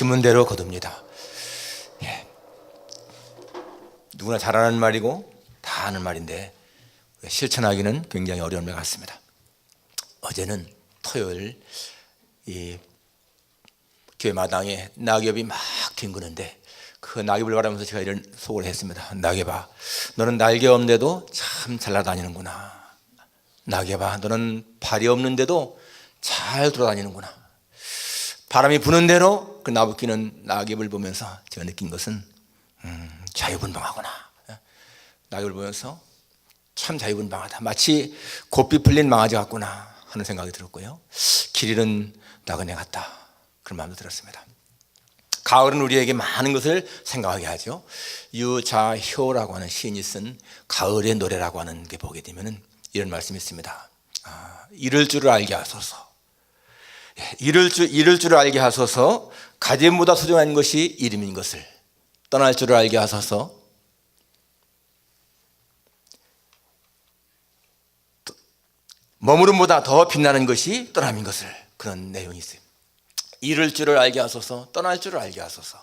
심은 대로 거둡니다. 예. 누구나 잘 하는 말이고 다 하는 말인데 실천하기는 굉장히 어려운 것 같습니다. 어제는 토요일 이 교회 마당에 낙엽이 막 뒹구는데 그 낙엽을 바라면서 제가 이런 속을 했습니다. 낙엽아, 너는 날개 없는데도 참 잘 날아다니는구나. 낙엽아, 너는 발이 없는데도 잘 돌아다니는구나. 바람이 부는 대로 그 나부끼는 낙엽을 보면서 제가 느낀 것은 음, 자유분방하구나. 낙엽을 보면서 참 자유분방하다. 마치 곱비 풀린 망아지 같구나 하는 생각이 들었고요. 길 잃은 나그네 같다. 그런 마음도 들었습니다. 가을은 우리에게 많은 것을 생각하게 하죠. 유자효라고 하는 시인이 쓴 가을의 노래라고 하는 게 보게 되면은 이런 말씀이 있습니다. 아, 이럴 줄을 알게 하소서. 예, 이럴 줄 이럴 줄을 알게 하소서. 가짐보다 소중한 것이 이름인 것을 떠날 줄을 알게 하소서. 머무름보다 더 빛나는 것이 떠남인 것을 그런 내용이 있어요. 이럴 줄을 알게 하소서, 떠날 줄을 알게 하소서.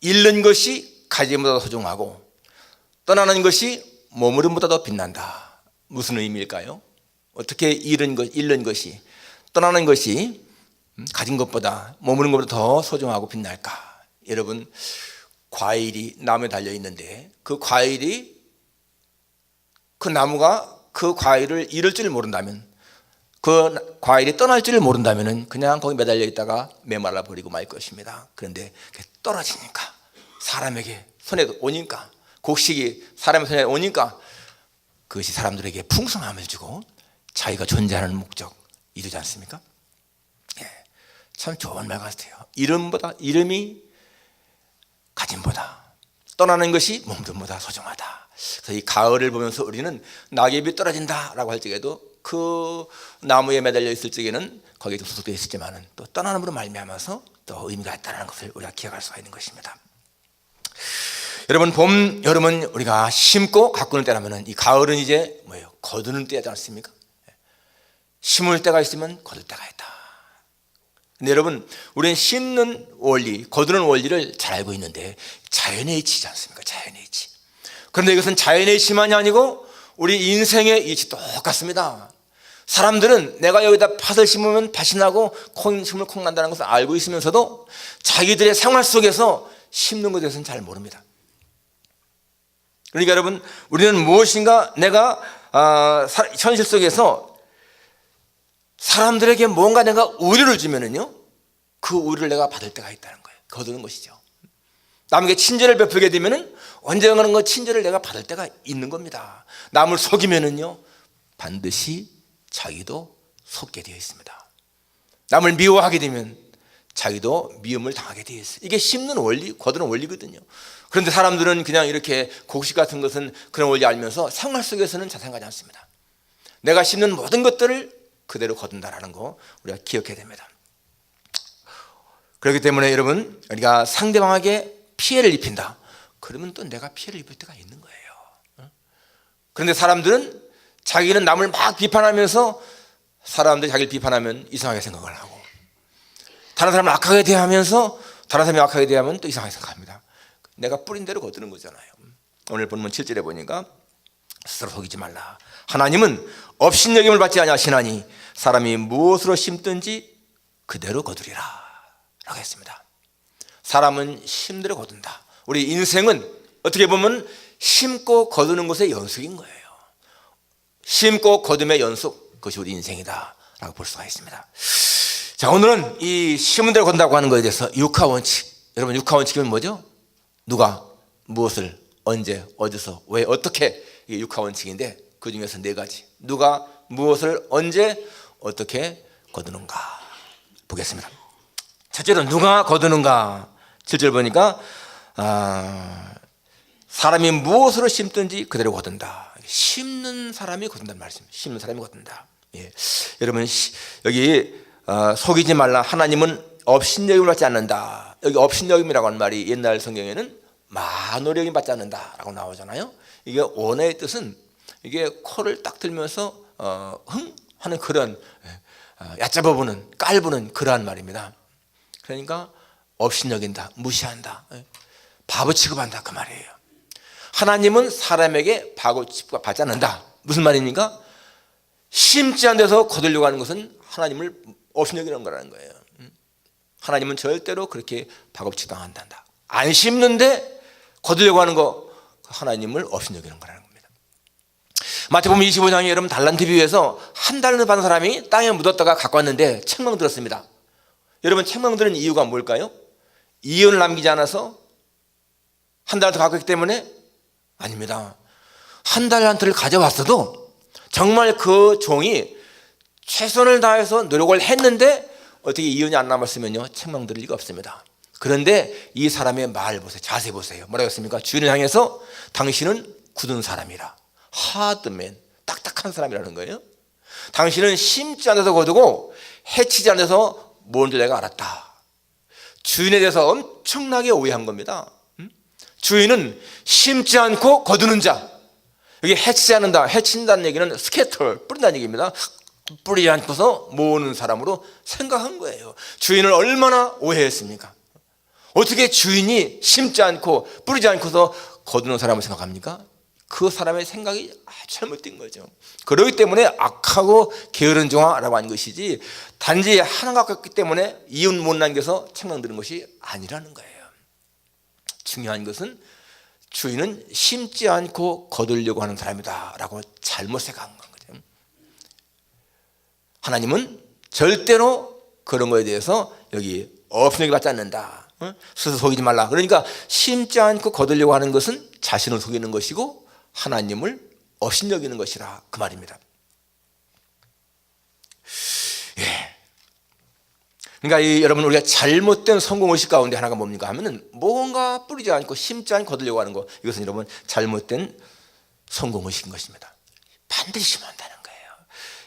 잃는 것이 가짐보다 소중하고 떠나는 것이 머무름보다 더 빛난다. 무슨 의미일까요? 어떻게 잃은 것, 잃는 것이 떠나는 것이 음, 가진 것보다 머무는 것보다 더 소중하고 빛날까? 여러분 과일이 나무에 달려 있는데 그 과일이 그 나무가 그 과일을 잃을 줄 모른다면 그 과일이 떠날 줄을 모른다면 그냥 거기 매달려 있다가 메말라 버리고 말 것입니다. 그런데 떨어지니까 사람에게 손에 오니까 곡식이 사람의 손에 오니까 그것이 사람들에게 풍성함을 주고 자기가 존재하는 목적 이루지 않습니까? 예, 참 좋은 말 같아요. 이름보다 이름이 가짐보다 떠나는 것이 몸들보다 소중하다. 그래서 이 가을을 보면서 우리는 낙엽이 떨어진다라고 할 적에도 그 나무에 매달려 있을 적에는 거기에 소속되어 있었지만은 또 떠나는으로 말미암아서 또 의미가 있다는 것을 우리가 기억할 수가 있는 것입니다. 여러분 봄, 여름은 우리가 심고 가꾸는 때라면은 이 가을은 이제 뭐예요? 거두는 때지 않습니까? 심을 때가 있으면 거둘 때가 있다. 근데 여러분, 우리는 심는 원리, 거두는 원리를 잘 알고 있는데 자연의 이치지 않습니까? 자연의 이치. 그런데 이것은 자연의 이치만이 아니고 우리 인생의 이치 똑같습니다. 사람들은 내가 여기다 팥을 심으면 팥이 나고 콩 심으면 콩 난다는 것을 알고 있으면서도 자기들의 생활 속에서 심는 것에 대해서는 잘 모릅니다. 그러니까 여러분, 우리는 무엇인가 내가 아, 현실 속에서 사람들에게 뭔가 내가 우려를 주면은요, 그 우려를 내가 받을 때가 있다는 거예요. 거두는 것이죠. 남에게 친절을 베풀게 되면은 언젠가는 그 친절을 내가 받을 때가 있는 겁니다. 남을 속이면은요, 반드시 자기도 속게 되어 있습니다. 남을 미워하게 되면 자기도 미움을 당하게 되어 있어요. 이게 심는 원리, 거두는 원리거든요. 그런데 사람들은 그냥 이렇게 곡식 같은 것은 그런 원리 알면서 생활 속에서는 잘 생각하지 않습니다. 내가 심는 모든 것들을 그대로 거둔다라는 거 우리가 기억해야 됩니다. 그렇기 때문에 여러분 우리가 상대방에게 피해를 입힌다. 그러면 또 내가 피해를 입을 때가 있는 거예요. 그런데 사람들은 자기는 남을 막 비판하면서 사람들이 자기를 비판하면 이상하게 생각을 하고 다른 사람을 악하게 대하면서 다른 사람이 악하게 대하면 또 이상하게 생각합니다. 내가 뿌린 대로 거두는 거잖아요. 오늘 본문 7절에 보니까 스스로 속이지 말라. 하나님은 업신여김을 받지 아니하시나니 사람이 무엇으로 심든지 그대로 거두리라 라고 했습니다. 사람은 심대로 거둔다. 우리 인생은 어떻게 보면 심고 거두는 것의 연속인 거예요. 심고 거둠의 연속 그것이 우리 인생이다 라고 볼 수가 있습니다. 자 오늘은 이 심은 대로 건다고 하는 것에 대해서 육하 원칙 여러분 육하 원칙이면 뭐죠? 누가 무엇을 언제 어디서 왜 어떻게 이게 육하 원칙인데 그 중에서 네 가지 누가 무엇을 언제 어떻게 거두는가 보겠습니다. 첫째로 누가 거두는가 7절 보니까 아, 사람이 무엇으로 심든지 그대로 거둔다. 심는 사람이 거둔다는 말씀. 심는 사람이 거둔다. 예. 여러분 시, 여기 어, 속이지 말라. 하나님은 업신여김을 받지 않는다. 여기 업신여김이라고 하는 말이 옛날 성경에는 만오력이 받지 않는다라고 나오잖아요. 이게 원어의 뜻은 이게 코를 딱 들면서 어, 흥 하는 그런 어, 얕잡아 보는 깔보는 그러한 말입니다. 그러니까 업신여긴다, 무시한다, 예. 바보 취급한다 그 말이에요. 하나님은 사람에게 바보 취급받지 않는다. 무슨 말입니까? 심지 않은 데서 거들려고 하는 것은 하나님을 업신여기는 거라는 거예요. 음. 하나님은 절대로 그렇게 바보 취급당한다. 안 심는데 거들려고 하는 거 하나님을 업신여기는 거라는. 마태복음 25장에 여러분 달란트 비유에서 한 달러 받은 사람이 땅에 묻었다가 갖고 왔는데 책망 들었습니다. 여러분 책망 들은 이유가 뭘까요? 이윤을 남기지 않아서 한 달러 갖고 있기 때문에 아닙니다. 한 달란트를 가져왔어도 정말 그 종이 최선을 다해서 노력을 했는데 어떻게 이윤이 안 남았으면요 책망 들을 리가 없습니다. 그런데 이 사람의 말 보세요. 자세 보세요. 뭐라고 했습니까? 주인을 향해서 당신은 굳은 사람이라. 하드맨. 딱딱한 사람이라는 거예요. 당신은 심지 않아서 거두고 해치지 않아서 뭔줄 내가 알았다. 주인에 대해서 엄청나게 오해한 겁니다. 음? 주인은 심지 않고 거두는 자. 여기 해치지 않는다. 해친다는 얘기는 스케터, 뿌린다는 얘기입니다. 뿌리지 않고서 모으는 사람으로 생각한 거예요. 주인을 얼마나 오해했습니까? 어떻게 주인이 심지 않고 뿌리지 않고서 거두는 사람을 생각합니까? 그 사람의 생각이 잘못된 거죠. 그렇기 때문에 악하고 게으른 종아라고 하는 것이지 단지 하나가 갖기 때문에 이웃 못 남겨서 책망 드는 것이 아니라는 거예요. 중요한 것은 주인은 심지 않고 거두려고 하는 사람이다라고 잘못 생각한 거죠. 하나님은 절대로 그런 거에 대해서 여기 업신여기 받지 않는다. 스스로 속이지 말라. 그러니까 심지 않고 거두려고 하는 것은 자신을 속이는 것이고 하나님을 업신여기는 것이라 그 말입니다. 예. 그러니까 이, 여러분 우리가 잘못된 성공 의식 가운데 하나가 뭡니까 하면은 뭔가 뿌리지 않고 심지 않고 거두려고 하는 것 이것은 여러분 잘못된 성공 의식인 것입니다. 반드시 심어야 한다는 거예요.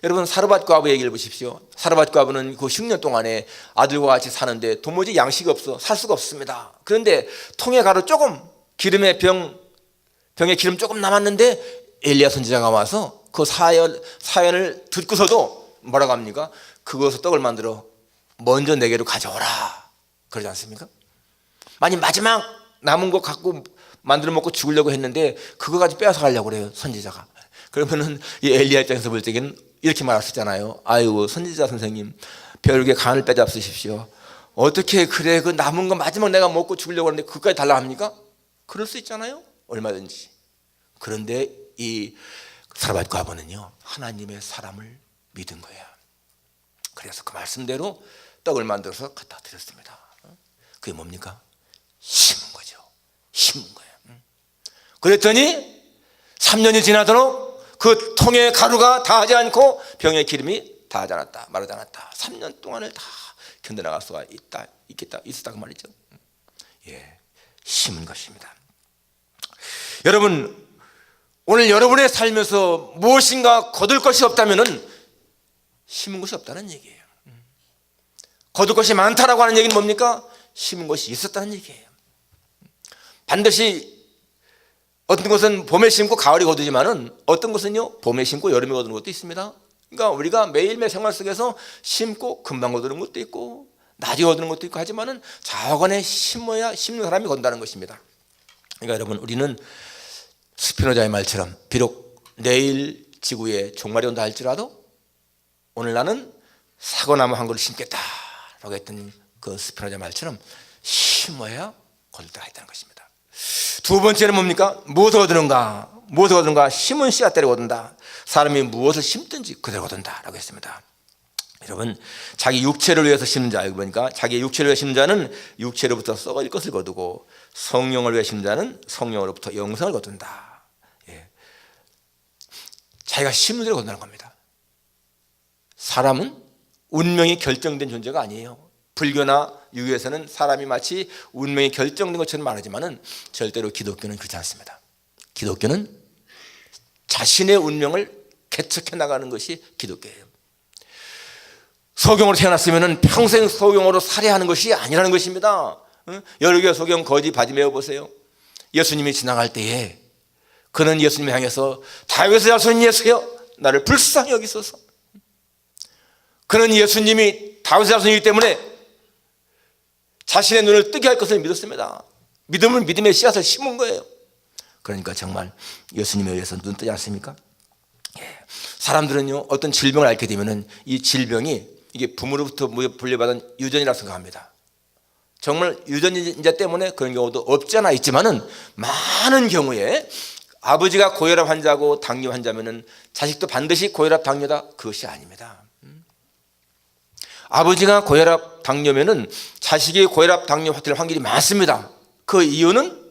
여러분 사르밧 과부 얘기를 보십시오. 사르밧 과부는 그 10년 동안에 아들과 같이 사는데 도무지 양식이 없어 살 수가 없습니다. 그런데 통에 가루 조금 기름에 병 병에 기름 조금 남았는데 엘리야 선지자가 와서 그 사연 사연을 듣고서도 뭐라고 합니까? 그것을 떡을 만들어 먼저 내게로 가져오라. 그러지 않습니까? 만약 마지막 남은 거 갖고 만들어 먹고 죽으려고 했는데 그거 가지고 빼앗아 가려고 그래요 선지자가. 그러면은 이 엘리야 입장에서 볼 때는 이렇게 말할 수 있잖아요. 아유 선지자 선생님 벼룩에 간을 빼잡수십시오. 어떻게 그래 그 남은 거 마지막 내가 먹고 죽으려고 하는데 그까지 달라 합니까? 그럴 수 있잖아요. 얼마든지. 그런데 이 사라밧 과부는요 하나님의 사람을 믿은 거예요. 그래서 그 말씀대로 떡을 만들어서 갖다 드렸습니다. 그게 뭡니까? 심은 거죠. 심은 거예요. 그랬더니 3년이 지나도록 그 통의 가루가 다 하지 않고 병의 기름이 다 하지 않았다. 마르지 않았다. 3년 동안을 다 견뎌나갈 수가 있다, 있겠다, 있었다 그 말이죠. 예, 심은 것입니다. 여러분 오늘 여러분의 살면서 무엇인가 거둘 것이 없다면은 심은 것이 없다는 얘기예요. 거둘 것이 많다라고 하는 얘기는 뭡니까? 심은 것이 있었다는 얘기예요. 반드시 어떤 것은 봄에 심고 가을에 거두지만은 어떤 것은요 봄에 심고 여름에 거두는 것도 있습니다. 그러니까 우리가 매일매일 생활 속에서 심고 금방 거두는 것도 있고 낮에 거두는 것도 있고 하지만은 자원에 심어야 심는 사람이 건다는 것입니다. 그러니까 여러분 우리는 스피노자의 말처럼 비록 내일 지구에 종말이 온다 할지라도 오늘 나는 사과나무 한 그루 심겠다 라고 했던 그 스피노자 말처럼 심어야 때가 있다는 것입니다. 두 번째는 뭡니까? 무엇을 거두는가? 무엇을 거두는가? 심은 씨앗대로 거둔다. 사람이 무엇을 심든지 그대로 거둔다라고 했습니다. 여러분 자기 육체를 위해서 심는 자 여기 보니까 자기 육체를 위해 심는 자는 육체로부터 썩어질 것을 거두고 성령을 위해 심는 자는 성령으로부터 영생을 거둔다. 예. 자기가 심는 대로 거둔다는 겁니다. 사람은 운명이 결정된 존재가 아니에요. 불교나 유교에서는 사람이 마치 운명이 결정된 것처럼 말하지만은 절대로 기독교는 그렇지 않습니다. 기독교는 자신의 운명을 개척해 나가는 것이 기독교예요. 소경으로 태어났으면 평생 소경으로 살해하는 것이 아니라는 것입니다. 여러 개 소경 거지 바지 메어 보세요. 예수님이 지나갈 때에 그는 예수님 향해서 다윗의 자손 예수여 나를 불쌍히 여기소서. 그는 예수님이 다윗의 자손이기 때문에 자신의 눈을 뜨게 할 것을 믿었습니다. 믿음은 믿음의 씨앗을 심은 거예요. 그러니까 정말 예수님에 의해서 눈 뜨지 않습니까? 예. 사람들은요 어떤 질병을 앓게 되면은 이 질병이 이게 부모로부터 분려받은 유전이라고 생각합니다. 정말 유전자 때문에 그런 경우도 없지 않아 있지만은 많은 경우에 아버지가 고혈압 환자고 당뇨 환자면은 자식도 반드시 고혈압 당뇨다 그것이 아닙니다. 음. 아버지가 고혈압 당뇨면은 자식이 고혈압 당뇨 될 확률이 많습니다. 그 이유는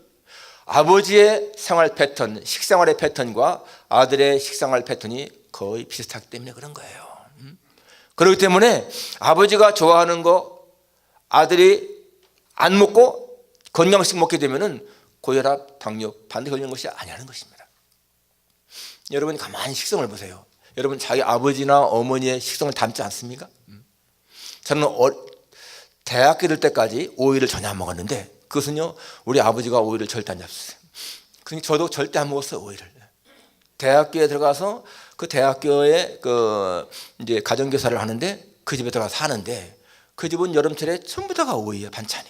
아버지의 생활 패턴, 식생활의 패턴과 아들의 식생활 패턴이 거의 비슷하기 때문에 그런 거예요. 음. 그렇기 때문에 아버지가 좋아하는 거 아들이 안 먹고 건강식 먹게 되면은 고혈압, 당뇨 반대 걸리는 것이 아니라는 것입니다. 여러분 가만히 식성을 보세요. 여러분 자기 아버지나 어머니의 식성을 닮지 않습니까? 음. 저는 어, 대학교 들 때까지 오이를 전혀 안 먹었는데 그것은요 우리 아버지가 오이를 절대 안 잡수세요. 그러니까 저도 절대 안 먹었어요 오이를. 대학교에 들어가서 그 대학교에 그 이제 가정교사를 하는데 그 집에 들어가 서 사는데 그 집은 여름철에 전부 다가 오이야 반찬이.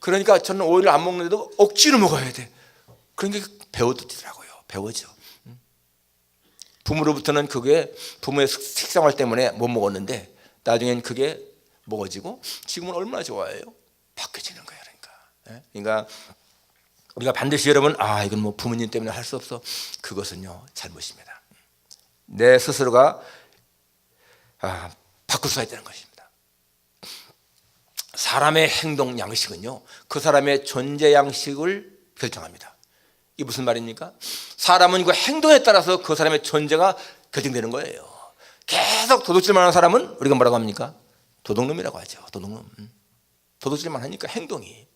그러니까 저는 오이를 안 먹는데도 억지로 먹어야 돼. 그러니까 배워두더라고요. 배워져. 부모로부터는 그게 부모의 식생활 때문에 못 먹었는데 나중엔 그게 먹어지고 지금은 얼마나 좋아해요. 바뀌어지는 거예요. 그러니까. 예? 그러니까 우리가 반드시 여러분 아 이건 뭐 부모님 때문에 할 수 없어 그것은요 잘못입니다. 내 스스로가 아, 바꿀 수가 있다는 것입니다. 사람의 행동 양식은요, 그 사람의 존재 양식을 결정합니다. 이게 무슨 말입니까? 사람은 그 행동에 따라서 그 사람의 존재가 결정되는 거예요. 계속 도둑질만 하는 사람은 우리가 뭐라고 합니까? 도둑놈이라고 하죠. 도둑놈. 음. 도둑질만 하니까 행동이.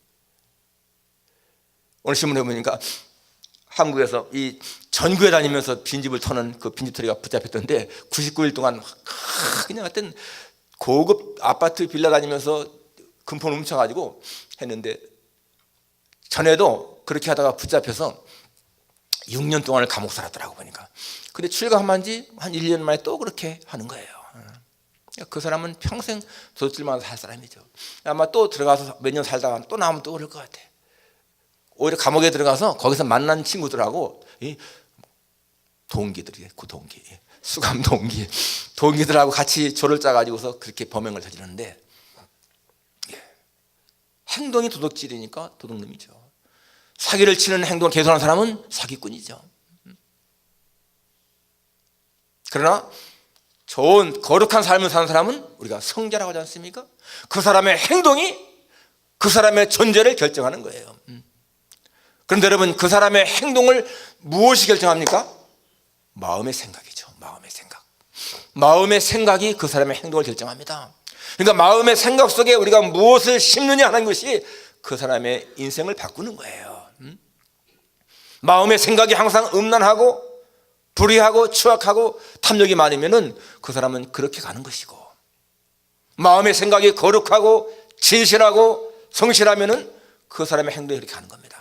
오늘 신문에 보니까 한국에서 이 전구에 다니면서 빈집을 터는 그 빈집털이가 붙잡혔던데 99일 동안 그냥 어떤 고급 아파트 빌라 다니면서 금품 훔쳐가지고 했는데 전에도 그렇게 하다가 붙잡혀서 6년 동안을 감옥 살았더라고 보니까. 근데 출감한 지 한 1년 만에 또 그렇게 하는 거예요. 그 사람은 평생 도둑질만 살 사람이죠. 아마 또 들어가서 몇 년 살다가 또 나오면 또 그럴 것 같아. 오히려 감옥에 들어가서 거기서 만난 친구들하고 이 동기들이 그 동기 수감 동기 동기들하고 같이 조를 짜가지고서 그렇게 범행을 저지르는데 행동이 도둑질이니까 도둑놈이죠. 사기를 치는 행동을 계속하는 사람은 사기꾼이죠. 그러나 좋은 거룩한 삶을 사는 사람은 우리가 성자라고 하지 않습니까? 그 사람의 행동이 그 사람의 존재를 결정하는 거예요. 그런데 여러분 그 사람의 행동을 무엇이 결정합니까? 마음의 생각이죠. 마음의 생각. 마음의 생각이 그 사람의 행동을 결정합니다. 그러니까 마음의 생각 속에 우리가 무엇을 심느냐 하는 것이 그 사람의 인생을 바꾸는 거예요. 음? 마음의 생각이 항상 음란하고 불의하고 추악하고 탐욕이 많으면은 그 사람은 그렇게 가는 것이고 마음의 생각이 거룩하고 진실하고 성실하면은 그 사람의 행동이 그렇게 가는 겁니다.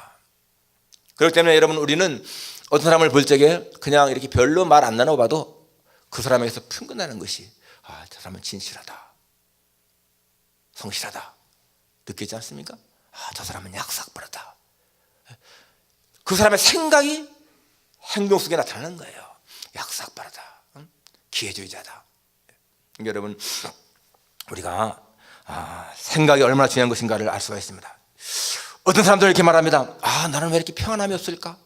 그렇기 때문에 여러분 우리는 어떤 사람을 볼 적에 그냥 이렇게 별로 말 안 나눠 봐도 그 사람에게서 풍겨나는 것이 아, 저 사람은 진실하다. 성실하다. 느끼지 않습니까? 아, 저 사람은 약삭버렸다. 그 사람의 생각이 행동 속에 나타나는 거예요. 약삭빠르다. 기회주의자다. 여러분, 우리가 아, 생각이 얼마나 중요한 것인가를 알 수가 있습니다. 어떤 사람들은 이렇게 말합니다. 아, 나는 왜 이렇게 평안함이 없을까?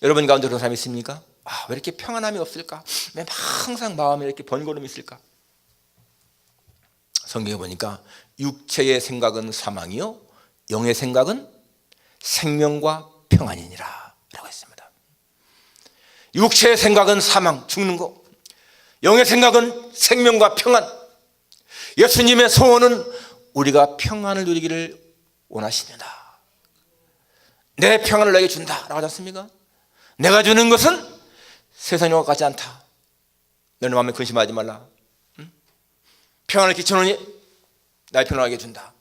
여러분 가운데 그런 사람이 있습니까? 아, 왜 이렇게 평안함이 없을까? 왜 항상 마음에 이렇게 번거로움이 있을까? 성경에 보니까 육체의 생각은 사망이요 영의 생각은 생명과 평안이니라 라고 했습니다 육체의 생각은 사망 죽는 거 영의 생각은 생명과 평안 예수님의 소원은 우리가 평안을 누리기를 원하십니다 내 평안을 내게 준다 라고 하지 않습니까? 내가 주는 것은 세상과 같지 않다 너는 마음에 근심하지 말라 평안을 끼쳐놓으니 날 편하게 준다.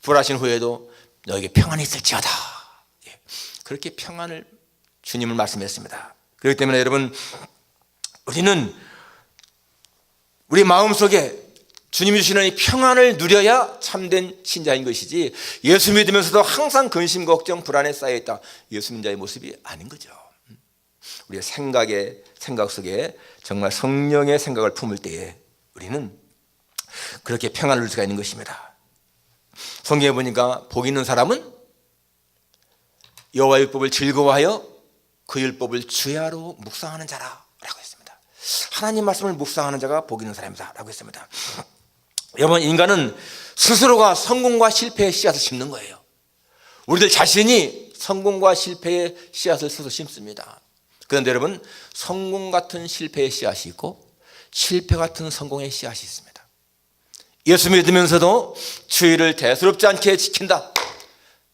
불하신 후에도 너에게 평안이 있을지어다. 예. 그렇게 평안을 주님을 말씀했습니다. 그렇기 때문에 여러분 우리는 우리 마음 속에 주님이 주시는 이 평안을 누려야 참된 신자인 것이지 예수 믿으면서도 항상 근심, 걱정, 불안에 쌓여있다. 예수 믿는 자의 모습이 아닌 거죠. 우리의 생각에, 생각 속에 정말 성령의 생각을 품을 때에 우리는 그렇게 평안을 누릴 수가 있는 것입니다. 성경에 보니까 복 있는 사람은 여호와 율법을 즐거워하여 그 율법을 주야로 묵상하는 자라라고 했습니다. 하나님 말씀을 묵상하는 자가 복 있는 사람이다라고 했습니다. 여러분 인간은 스스로가 성공과 실패의 씨앗을 심는 거예요. 우리들 자신이 성공과 실패의 씨앗을 스스로 심습니다. 그런데 여러분 성공 같은 실패의 씨앗이 있고 실패 같은 성공의 씨앗이 있습니다. 예수 믿으면서도 주의를 대수롭지 않게 지킨다.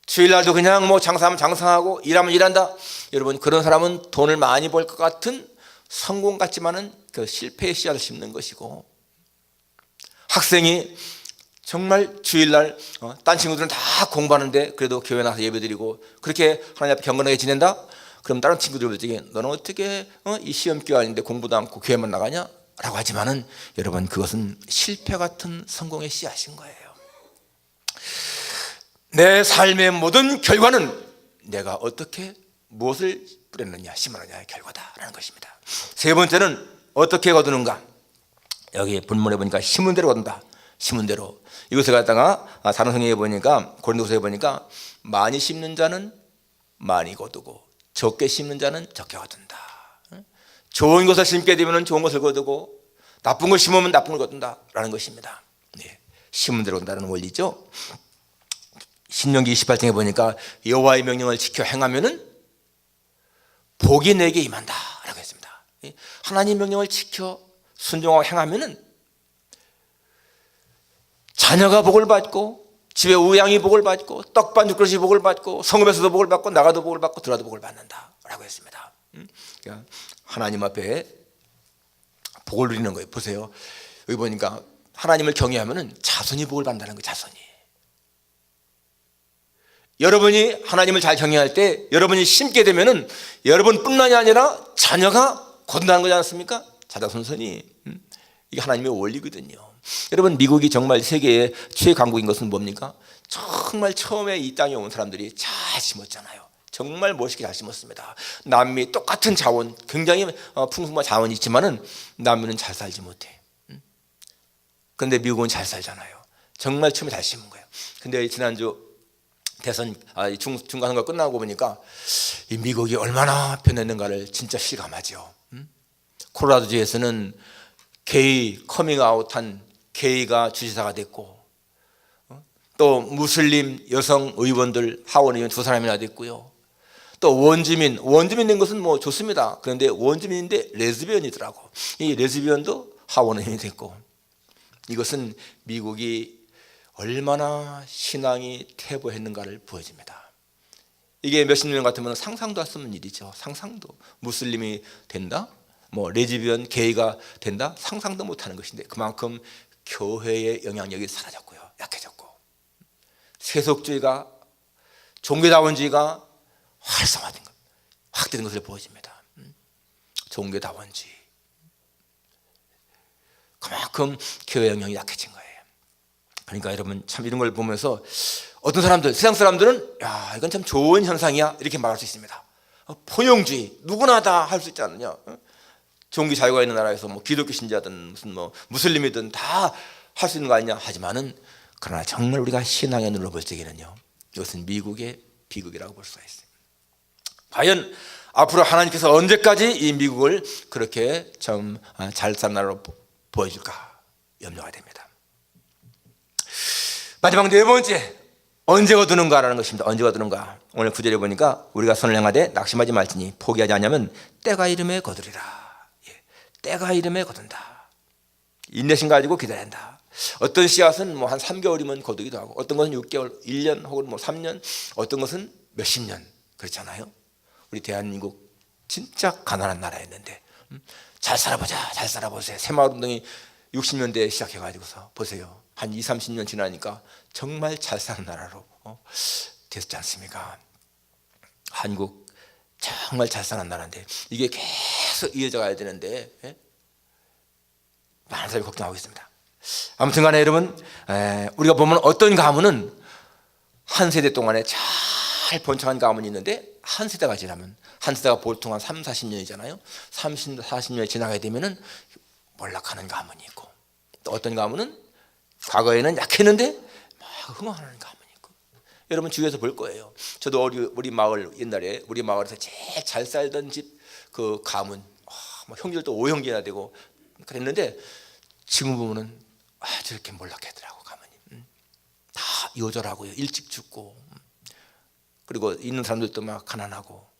주일날도 그냥 뭐 장사하면 장사하고 일하면 일한다. 여러분 그런 사람은 돈을 많이 벌 것 같은 성공 같지만은 그 실패의 씨앗을 심는 것이고 학생이 정말 주일날 어, 딴 친구들은 다 공부하는데 그래도 교회 나서 예배드리고 그렇게 하나님 앞에 경건하게 지낸다. 그럼 다른 친구들 볼 적에 너는 어떻게 어, 이 시험 기간인데 공부도 않고 교회만 나가냐? 라고 하지만은 여러분 그것은 실패 같은 성공의 씨앗인 거예요. 내 삶의 모든 결과는 내가 어떻게 무엇을 뿌렸느냐 심었느냐의 결과다라는 것입니다. 세 번째는 어떻게 거두는가? 여기 본문에 보니까 심은 대로 거둔다. 심은 대로 이것을 갖다가 아, 다른 성경에 보니까 고린도서에 보니까 많이 심는 자는 많이 거두고 적게 심는 자는 적게 거둔다. 좋은 것을 심게 되면 좋은 것을 거두고 나쁜 걸 심으면 나쁜 걸 거둔다라는 것입니다. 네. 심은 대로 거둔다는 원리죠. 신명기 28장에 보니까 여호와의 명령을 지켜 행하면은 복이 내게 임한다라고 했습니다. 하나님 명령을 지켜 순종하고 행하면은 자녀가 복을 받고 집에 우양이 복을 받고 떡반죽 그릇이 복을 받고 성읍에서도 복을 받고 나가도 복을 받고 들어도 복을 받는다라고 했습니다. 그러니까 하나님 앞에 복을 누리는 거예요. 보세요. 여기 보니까 하나님을 경외하면은 자손이 복을 받는다는 거예요. 자손이. 여러분이 하나님을 잘 경외할 때 여러분이 심게 되면은 여러분뿐만이 아니라 자녀가 거둔다는 거지 않습니까? 자자손손이 음? 이게 하나님의 원리거든요. 여러분 미국이 정말 세계의 최강국인 것은 뭡니까? 정말 처음에 이 땅에 온 사람들이 잘 심었잖아요. 정말 멋있게 잘 심었습니다. 남미 똑같은 자원, 굉장히 어, 풍성한 자원이 있지만은 남미는 잘 살지 못해. 그런데 미국은 잘 살잖아요. 정말 처음에 잘 심은 거예요. 근데 지난주 대선 아, 중, 중간선거 끝나고 보니까 이 미국이 얼마나 변했는가를 진짜 실감하죠. 음? 콜로라도주에서는 게이 커밍아웃한 게이가 주지사가 됐고 어? 또 무슬림 여성 의원들 하원 의원 두 사람이나 됐고요. 또 원주민 원주민 된 것은 뭐 좋습니다. 그런데 원주민인데 레즈비언이더라고. 이 레즈비언도 하원 의원이 됐고 이것은 미국이 얼마나 신앙이 퇴보했는가를 보여줍니다. 이게 몇십 년 같으면 상상도 할 수 없는 일이죠. 상상도 무슬림이 된다, 뭐 레즈비언 게이가 된다 상상도 못하는 것인데 그만큼 교회의 영향력이 사라졌고요, 약해졌고 세속주의가 종교다원주의가 활성화된 것, 확대된 것을 보여줍니다. 음. 종교다원주의 그만큼 교회 영향이 약해진 거예요. 그러니까 여러분 참 이런 걸 보면서 어떤 사람들 세상 사람들은 야 이건 참 좋은 현상이야 이렇게 말할 수 있습니다. 어, 포용주의 누구나 다 할 수 있지 않느냐? 어? 종교 자유가 있는 나라에서 뭐 기독교 신자든 무슨 뭐 무슬림이든 다 할 수 있는 거 아니냐 하지만은 그러나 정말 우리가 신앙에 눌러볼 적에는요 이것은 미국의 비극이라고 볼 수가 있어요. 과연 앞으로 하나님께서 언제까지 이 미국을 그렇게 좀잘 아, 사는 나라로 보여줄까 염려가 됩니다. 마지막 네 번째 언제 거두는가라는 것입니다. 언제 거두는가? 오늘 구절에 보니까 우리가 손을 행하되 낙심하지 말지니 포기하지 않으면 때가 이름에 거두리라. 예, 때가 이름에 거둔다. 인내심 가지고 기다린다. 어떤 씨앗은 뭐 한 3개월이면 거두기도 하고 어떤 것은 6개월, 1년 혹은 뭐 3년, 어떤 것은 몇십 년 그렇잖아요. 우리 대한민국 진짜 가난한 나라였는데 음? 잘 살아보자, 잘 살아보세요. 새마을운동이 60년대에 시작해가지고서 보세요. 한 2, 30년 지나니까 정말 잘 사는 나라로 어, 됐지 않습니까? 한국 정말 잘 나라인데 이게 계속 이어져 가야 되는데 예? 많은 사람이 걱정하고 있습니다. 아무튼 간에 여러분, 에, 우리가 보면 어떤 가문은 한 세대 동안에 잘 번창한 가문이 있는데 한 세대가 지나면 한 세대가 보통 한 3, 40년이잖아요. 30, 40년이 지나게 되면은 몰락하는 가문이 있고 또 어떤 가문은 과거에는 약했는데 막 흥황하는 있고 여러분 주위에서 볼 거예요. 저도 우리, 우리 마을 옛날에 우리 마을에서 제일 잘 살던 집 그 가문 와, 뭐 형제들도 오형제나 되고 그랬는데 지금 보면은 아 저렇게 몰락하더라고 가문이 음. 다 요절하고요 일찍 죽고 음. 그리고 있는 사람들도 막 가난하고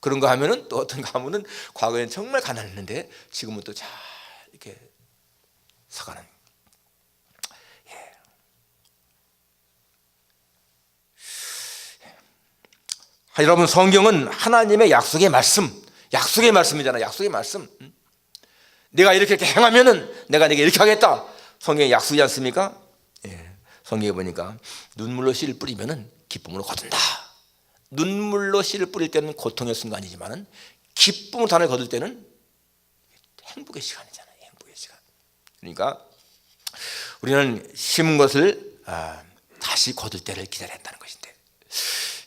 그런 거 하면은 또 어떤 가문은 과거에는 정말 가난했는데 지금은 또 잘 이렇게 서가는 여러분 성경은 하나님의 약속의 말씀, 약속의 말씀이잖아요. 약속의 말씀. 음. 내가 이렇게 이렇게 행하면은 내가 내게 이렇게 하겠다. 성경에 약속이지 않습니까? 예. 성경에 보니까 눈물로 씨를 뿌리면은 기쁨으로 거둔다. 눈물로 씨를 뿌릴 때는 고통의 순간이지만은 기쁨으로 단을 거둘 때는 행복의 시간이잖아요. 행복의 시간. 그러니까 우리는 심은 것을 아, 다시 거둘 때를 기다려야 한다는 것인데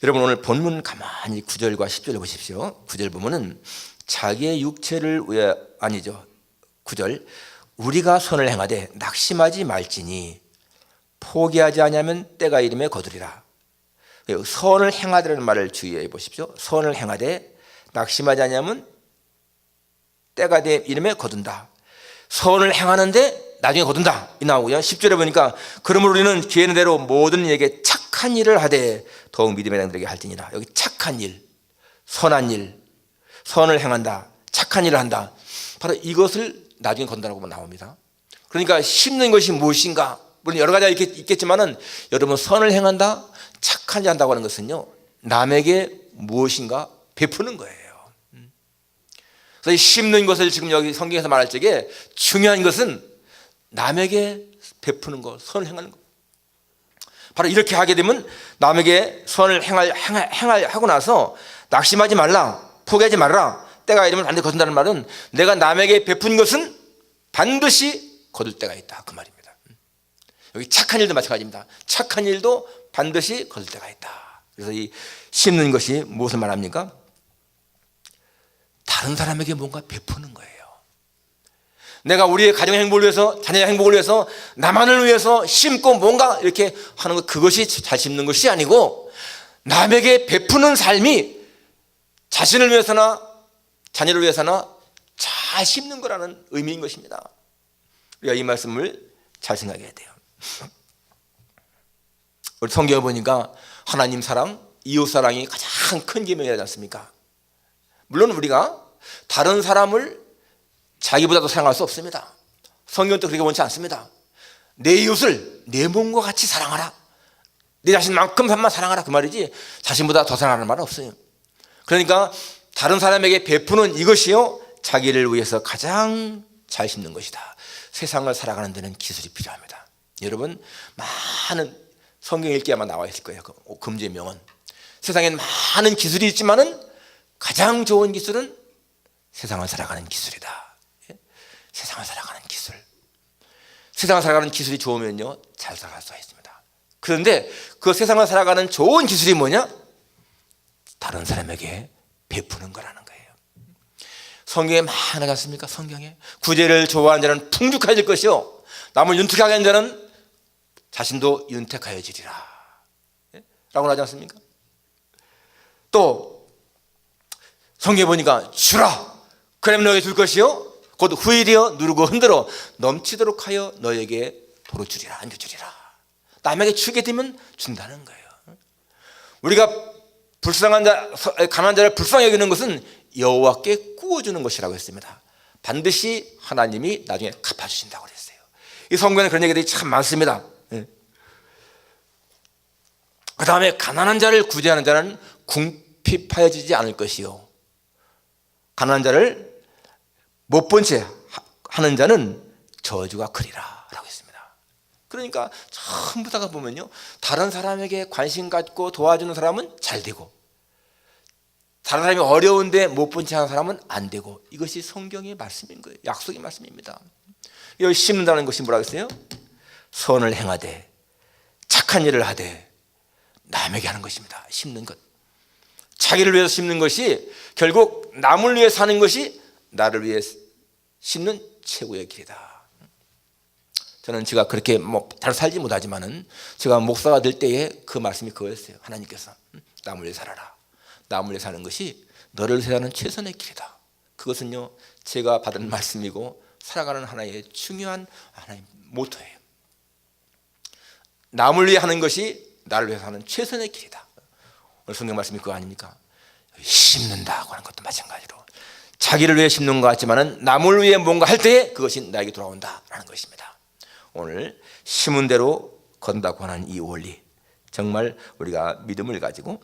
여러분 오늘 본문 가만히 9절과 10절을 보십시오. 9절 보면은 자기의 육체를 위해 아니죠. 9절 우리가 선을 행하되 낙심하지 말지니 포기하지 아니하면 때가 이름에 거두리라. 선을 행하되라는 말을 주의해 보십시오. 선을 행하되 낙심하지 아니하면 때가 돼 이름에 거둔다. 선을 행하는데 나중에 거둔다. 이 나오고요. 10절에 보니까 그러므로 우리는 기회는 대로 모든 이에게 착한 일을 하되 더욱 믿음의 양들에게 할지니라. 여기 착한 일, 선한 일, 선을 행한다. 착한 일을 한다. 바로 이것을 나중에 건다라고 나옵니다. 그러니까 심는 것이 무엇인가? 물론 여러 가지가 있겠지만은 여러분 선을 행한다, 착한 일 한다고 하는 것은요 남에게 무엇인가 베푸는 거예요. 그래서 심는 것을 지금 여기 성경에서 말할 적에 중요한 것은 남에게 베푸는 것, 선을 행하는 것. 바로 이렇게 하게 되면 남에게 선을 행할, 행할, 행할 하고 나서 낙심하지 말라, 포기하지 말라. 때가 이르면 반드시 거둔다는 말은 내가 남에게 베푼 것은 반드시 거둘 때가 있다 그 말입니다. 여기 착한 일도 마찬가지입니다. 착한 일도 반드시 거둘 때가 있다. 그래서 이 심는 것이 무엇을 말합니까? 다른 사람에게 뭔가 베푸는 거예요. 내가 우리의 가정의 행복을 위해서 자녀의 행복을 위해서 나만을 위해서 심고 뭔가 이렇게 하는 것 그것이 잘 심는 것이 아니고 남에게 베푸는 삶이 자신을 위해서나 자녀를 위해서나 잘 심는 거라는 의미인 것입니다. 우리가 이 말씀을 잘 생각해야 돼요. 우리 성경에 보니까 하나님 사랑, 이웃 사랑이 가장 큰 계명이라지 않습니까? 물론 우리가 다른 사람을 자기보다도 사랑할 수 없습니다. 성경도 그렇게 원치 않습니다. 내 이웃을 내 몸과 같이 사랑하라. 내 자신만큼만 사랑하라 그 말이지 자신보다 더 사랑하는 말은 없어요. 그러니까 다른 사람에게 베푸는 이것이요 자기를 위해서 가장 잘 심는 것이다. 세상을 살아가는 데는 기술이 필요합니다. 여러분 많은 성경 읽기 아마 나와 있을 거예요. 그 금주의 명언. 세상엔 많은 기술이 있지만은 가장 좋은 기술은 세상을 살아가는 기술이다. 예? 세상을 살아가는 기술. 세상을 살아가는 기술이 좋으면요 잘 살아갈 수가 있습니다. 그런데 그 세상을 살아가는 좋은 기술이 뭐냐? 다른 사람에게 베푸는 거라는 거예요. 성경에 많이 않습니까? 성경에 구제를 좋아하는 자는 풍족해질 것이요 남을 윤택하게 하는 자는 자신도 윤택하여지리라. 예? 라고 하지 않습니까? 또 성경에 보니까 주라 그러면 너에게 줄 것이요 곧 후일이여 누르고 흔들어 넘치도록 하여 너에게 도로 주리라 안겨주리라. 남에게 주게 되면 준다는 거예요. 우리가 불쌍한 자 가난한 자를 불쌍히 여기는 것은 여호와께 구워주는 것이라고 했습니다. 반드시 하나님이 나중에 갚아주신다고 그랬어요. 이 성경에 그런 얘기들이 참 많습니다. 그 다음에 가난한 자를 구제하는 자는 궁핍하여지지 않을 것이요. 가난한 자를 못 본 채 하는 자는 저주가 크리라 라고 했습니다. 그러니까 전부 다가 보면요. 다른 사람에게 관심 갖고 도와주는 사람은 잘 되고 다른 사람이 어려운데 못 본 채 하는 사람은 안 되고 이것이 성경의 말씀인 거예요. 약속의 말씀입니다. 여기 심는다는 것이 뭐라 그랬어요? 선을 행하되 착한 일을 하되 남에게 하는 것입니다. 심는 것. 자기를 위해서 심는 것이 결국 남을 위해 사는 것이 나를 위해 심는 최고의 길이다. 저는 제가 그렇게 뭐 잘 살지 못하지만은 제가 목사가 될 때에 그 말씀이 그거였어요. 하나님께서 남을 위해 살아라. 남을 위해 사는 것이 너를 위해 사는 최선의 길이다. 그것은요 제가 받은 말씀이고 살아가는 하나의 중요한 하나의 모토예요. 남을 위해 하는 것이 나를 위해 사는 최선의 길이다. 오늘 성경 말씀이 그거 아닙니까? 심는다고 하는 것도 마찬가지로 자기를 위해 심는 것 같지만은 남을 위해 뭔가 할 때에 그것이 나에게 돌아온다라는 것입니다. 오늘 심은 대로 건다고 하는 이 원리 정말 우리가 믿음을 가지고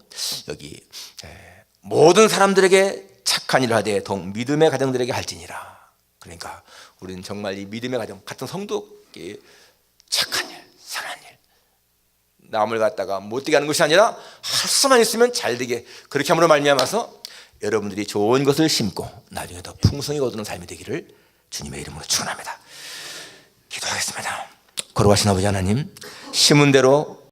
여기 에, 모든 사람들에게 착한 일을 하되 동 믿음의 가정들에게 할지니라. 그러니까 우리는 정말 이 믿음의 가정 같은 성도께 착한 일, 선한 일 남을 갖다가 못되게 하는 것이 아니라 할 수만 있으면 잘 되게 그렇게 함으로 말미암아서 여러분들이 좋은 것을 심고 나중에 더 풍성히 거두는 삶이 되기를 주님의 이름으로 축원합니다. 기도하겠습니다. 걸어가신 아버지 하나님 심은 대로